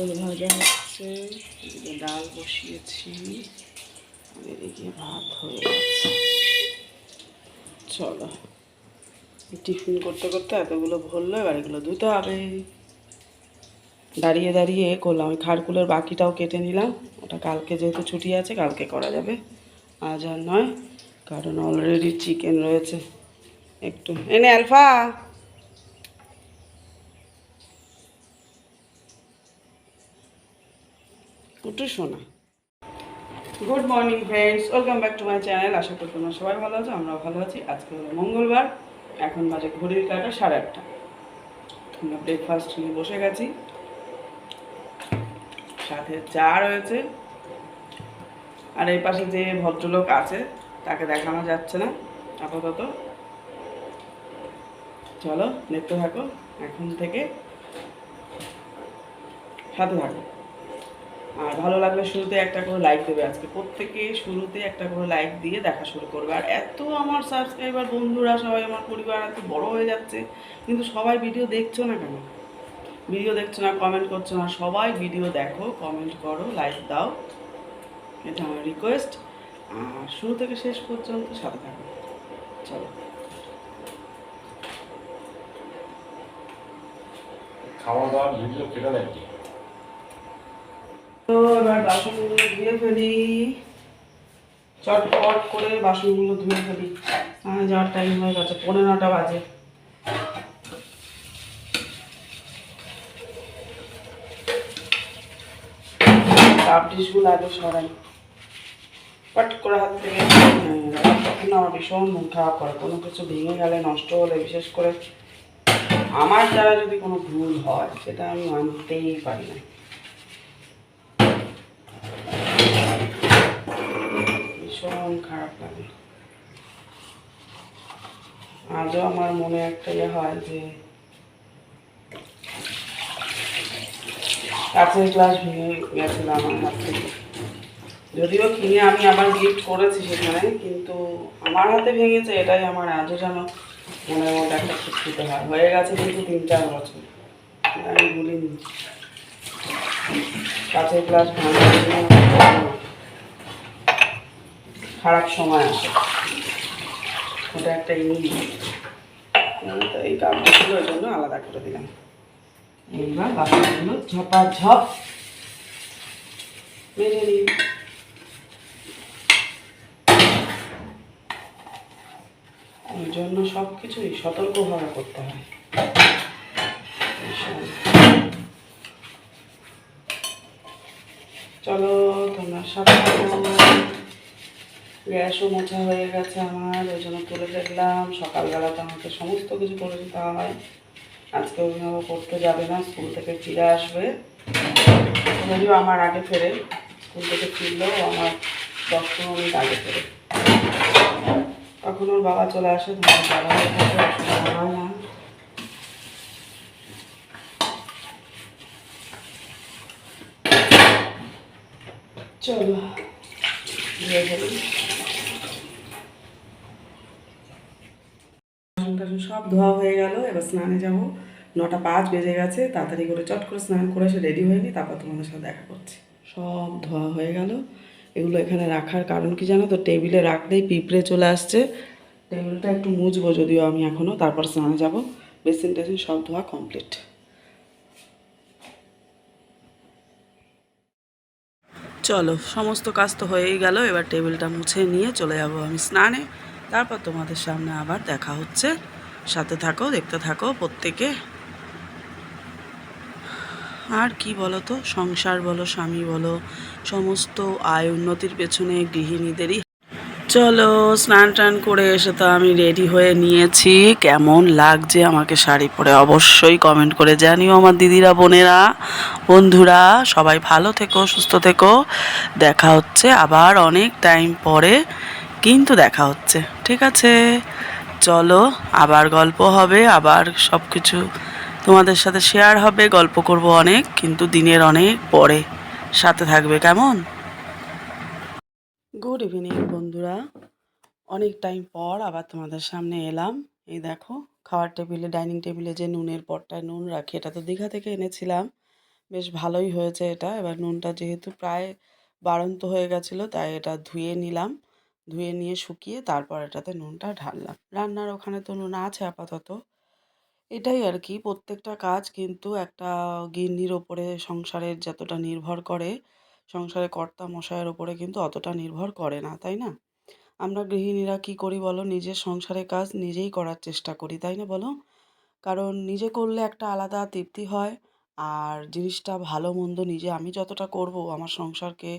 পটল ভাজা হচ্ছে। এদিকে ডাল বসিয়েছি। এদিকে ভাত হয়ে গেছে। চলো। টিফিন করতে করতে এতগুলো ভরলো, এবার এগুলো ধুতে হবে। দাঁড়িয়ে দাঁড়িয়ে করলাম। ওই খাড়কুলের বাকিটাও কেটে নিলাম। ওটা কালকে যেহেতু ছুটি আছে, কালকে করা যাবে। আজ আর নয়, কারণ অলরেডি চিকেন রয়েছে। একটু। এনে আলফা! একটু শোনা। Good morning friends welcome back to my channel আশা করি তোমরা সবাই ভালো আছো, আমরাও ভালো আছি। আজকে হলো মঙ্গলবার, এখন বাজে ঘড়ির কাটা সাড়ে আটটা। আমরা ব্রেকফাস্ট নিয়ে বসে গেছি। সাথে চা রয়েছে। আর এই পাশে যে ভদ্রলোক আছে, তাকে দেখানো যাচ্ছে না, আপাতত। চলো দেখতে থাকো, এখন থেকে সাথে থাকো। আর ভালো লাগলে শুরুতে একটা করে লাইক দেবে আজকে। প্রত্যেকে শুরুতে একটা করে লাইক দিয়ে দেখা শুরু করবে। আর এত আমার সাবস্ক্রাইবার বন্ধুরা, সবাই আমার পরিবার এত বড় হয়ে যাচ্ছে, কিন্তু সবাই ভিডিও দেখছ না কেন? ভিডিও দেখছ না কমেন্ট করছ না, সবাই ভিডিও দেখো কমেন্ট করো লাইক দাও। এটা আমার রিকোয়েস্ট আর শুরু থেকে শেষ পর্যন্ত সাথে থাকো। চলো। খাওয়া দাওয়ার ভিডিও কেটে দেয় তো এবার বাসনগুলো ধুয়ে ফেলি। চটপট করে বাসনগুলো ধুয়ে ফেলি। স্নানে যাওয়ার টাইম হয়ে গেছে পনেরো নটা বাজে। কাপ ডিশগুলো আগে সরাই। পট করে হাত থেকে তখন আমার ভীষণ মন খারাপ করে। কোনো কিছু ভেঙে গেলে নষ্ট হলে বিশেষ করে আমার দ্বারা যদি কোনো ভুল হয়, সেটা আমি মানতেই পারি না। ভীষণ খারাপ লাগে। আজও আমার মনে একটা ইয়ে হয় যে, কাছের গ্লাস ভেঙে গেছিল আমার হাত যদিও কিনে আমি আবার গিফট করেছি সেখানে, কিন্তু আমার হাতে ভেঙেছে এটাই আমার আজও যেন মনের মধ্যে একটা শিক্ষিত হয়। হয়ে গেছে কিন্তু তিন চার বছর। আমি ভুলিনি। কাছের গ্লাস জন্য খারাপ সময় আসে ওটা একটা ইংলিশ। তো এই ওই জন্য আলাদা করে দিলাম। এইবার বাসনগুলো মেরে ওই জন্য সব কিছুই সতর্কভাবে করতে হয়। চলো, তোমরা সাথে। গ্যাসও মোছা হয়ে গেছে আমার, ওই জন্য তুলে ফেললাম সকালবেলা তো আমাকে সমস্ত কিছু করে দিতে হয়। আজকে অভিভাবক পড়তে যাবে না, স্কুল থেকে ফিরে আসবে। যদিও আমার আগে ফেরে, স্কুল থেকে ফিরলেও আমার দশ পনেরো মিনিট আগে ফেরে। তখন ওর বাবা চলে আসে, তোমার বাবা হয় না। চলো দিয়ে বাসন টাসন সব ধোয়া হয়ে গেল, এবার স্নানে যাব। নটা পাঁচ বেজে গেছে, তাড়াতাড়ি করে চট করে স্নান করে এসে রেডি হয়নি তারপর তোমাদের সাথে দেখা করছি। সব ধোয়া হয়ে গেল। এগুলো এখানে রাখার কারণ কি জানো তো? টেবিলে রাখলেই পিঁপড়ে চলে আসছে। টেবিলটা একটু মুছবো যদিও আমি এখনও তারপর স্নানে যাব। বেসিন টেসিন সব ধোয়া কমপ্লিট চলো, সমস্ত কাজ তো হয়েই গেল, এবার টেবিলটা মুছে নিয়ে চলে যাব আমি স্নানে। তারপর তোমাদের সামনে আবার দেখা হচ্ছে। সাথে থাকো, দেখতে থাকো প্রত্যেকে। আর কি বলো তো সংসার বলো, স্বামী বলো, সমস্ত আয় উন্নতির পেছনে গৃহিণীদেরই। চলো, স্নান টান করে এসে তো আমি রেডি হয়ে নিয়েছি। কেমন লাগছে আমাকে শাড়ি পরে অবশ্যই কমেন্ট করে জানিও আমার দিদিরা, বোনেরা, বন্ধুরা। সবাই ভালো থেকো, সুস্থ থেকো। দেখা হচ্ছে আবার অনেক টাইম পরে। কিন্তু দেখা হচ্ছে, ঠিক আছে? চলো, আবার গল্প হবে, আবার সব কিছু তোমাদের সাথে শেয়ার হবে, গল্প করব অনেক, কিন্তু দিনের অনেক পরে। সাথে থাকবে, কেমন? গুড ইভিনিং বন্ধুরা। অনেক টাইম পর আবার তোমাদের সামনে এলাম। এই দেখো, খাওয়ার টেবিলে ডাইনিং টেবিলে যে নুনের পটটায় নুন রাখি, এটা তো দীঘা থেকে এনেছিলাম। বেশ ভালোই হয়েছে এটা। এবার নুনটা যেহেতু প্রায় বাড়ন্ত হয়ে গেছিল, তাই এটা ধুয়ে নিলাম। ধুয়ে নিয়ে শুকিয়ে তারপর এটাতে নুনটা ঢাললাম। রান্নার ওখানে তো নুন আছে আপাতত। এটাই আর কি প্রত্যেকটা কাজ কিন্তু একটা গিন্নির ওপরে সংসারের যতটা নির্ভর করে সংসারে কর্তা মশাইয়ের ওপরে কিন্তু অতটা নির্ভর করে না, তাই না? আমরা গৃহিণীরা কি করি বলো? নিজের সংসারের কাজ নিজেই করার চেষ্টা করি, তাই না বলো? কারণ নিজে করলে একটা আলাদা তৃপ্তি হয়, আর জিনিসটা ভালো মন্দ নিজে আমি যতটা করব আমার সংসারকে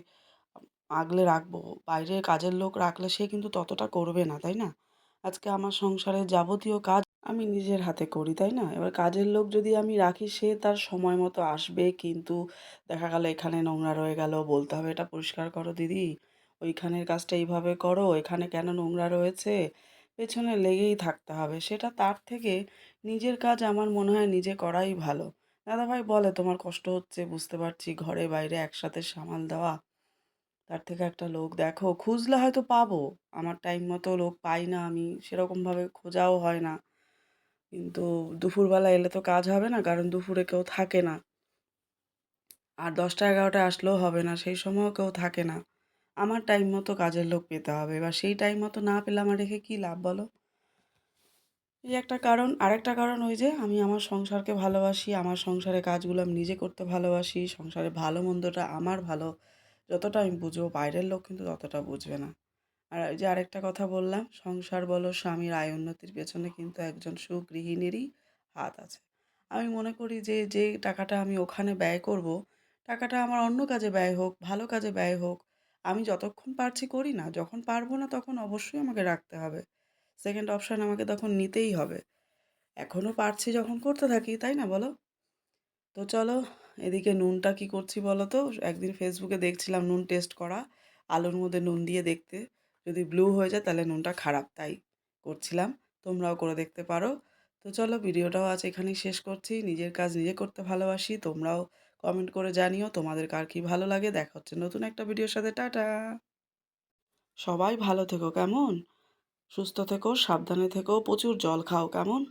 আগলে রাখব। বাইরে কাজের লোক রাখলে সে কিন্তু ততটা করবে না, তাই না? আজকে আমার সংসারের যাবতীয় কাজ আমি নিজের হাতে করি, তাই না? এবার কাজের লোক যদি আমি রাখি, সে তার সময় মতো আসবে, কিন্তু দেখা গেল এখানে নোংরা রয়ে গেল, বলতে হবে এটা পরিষ্কার করো দিদি, ওইখানের কাজটা এইভাবে করো, এখানে কেন নোংরা রয়েছে? পেছনে লেগেই থাকতে হবে, সেটা তার থেকে নিজের কাজ আমার মনে হয় নিজে করাই ভালো। দাদাভাই বলে, তোমার কষ্ট হচ্ছে, বুঝতে পারছি, ঘরে বাইরে একসাথে সামাল দেওয়া তার থেকে একটা লোক দেখো, খুঁজলে হয়তো পাবো। আমার টাইম মতো লোক পাই না আমি সেরকমভাবে খোঁজাও হয় না। কিন্তু দুপুরবেলা এলে তো কাজ হবে না, কারণ দুপুরে কেউ থাকে না। আর দশটা এগারোটায় আসলেও হবে না, সেই সময়ও কেউ থাকে না। আমার টাইম মতো কাজের লোক পেতে হবে। এবার সেই টাইম মতো না পেলে আমার রেখে কী লাভ বলো? এই একটা কারণ। আরেকটা কারণ ওই যে, আমি আমার সংসারকে ভালোবাসি, আমার সংসারে কাজগুলো আমি নিজে করতে ভালোবাসি, সংসারে ভালো মন্দটা আমার ভালো। যতটা আমি বুঝব বাইরের লোক কিন্তু ততটা বুঝবে না। আর যে আরেকটা কথা বললাম, সংসার বলো, স্বামীর আয় উন্নতির পেছনে কিন্তু একজন সুগৃহিণীরই হাত আছে। আমি মনে করি যে যে টাকাটা আমি ওখানে ব্যয় করব, টাকাটা আমার অন্য কাজে ব্যয় হোক, ভালো কাজে ব্যয় হোক, আমি যতক্ষণ পারছি করি না, যখন পারব না তখন অবশ্যই আমাকে রাখতে হবে। সেকেন্ড অপশান আমাকে তখন নিতেই হবে। এখনও পারছি যখন করতে থাকি, তাই না বলো? তো চলো এদিকে নুনটা কি করছি বলো তো একদিন ফেসবুকে দেখছিলাম নুন টেস্ট করা, আলুর মধ্যে নুন দিয়ে দেখতে। যদি ব্লু হয়ে যায় তাহলে নুনটা খারাপ, তাই করছিলাম। তোমরাও করে দেখতে পারো। তো চলো ভিডিওটাও আজ এখানেই শেষ করছি। নিজের কাজ নিজে করতে ভালোবাসি। তোমরাও কমেন্ট করে জানিও তোমাদের কার কী ভালো লাগে। দেখা হচ্ছে নতুন একটা ভিডিওর সাথে। টাটা! সবাই ভালো থেকো কেমন? সুস্থ থেকো, সাবধানে থেকো, প্রচুর জল খাও কেমন?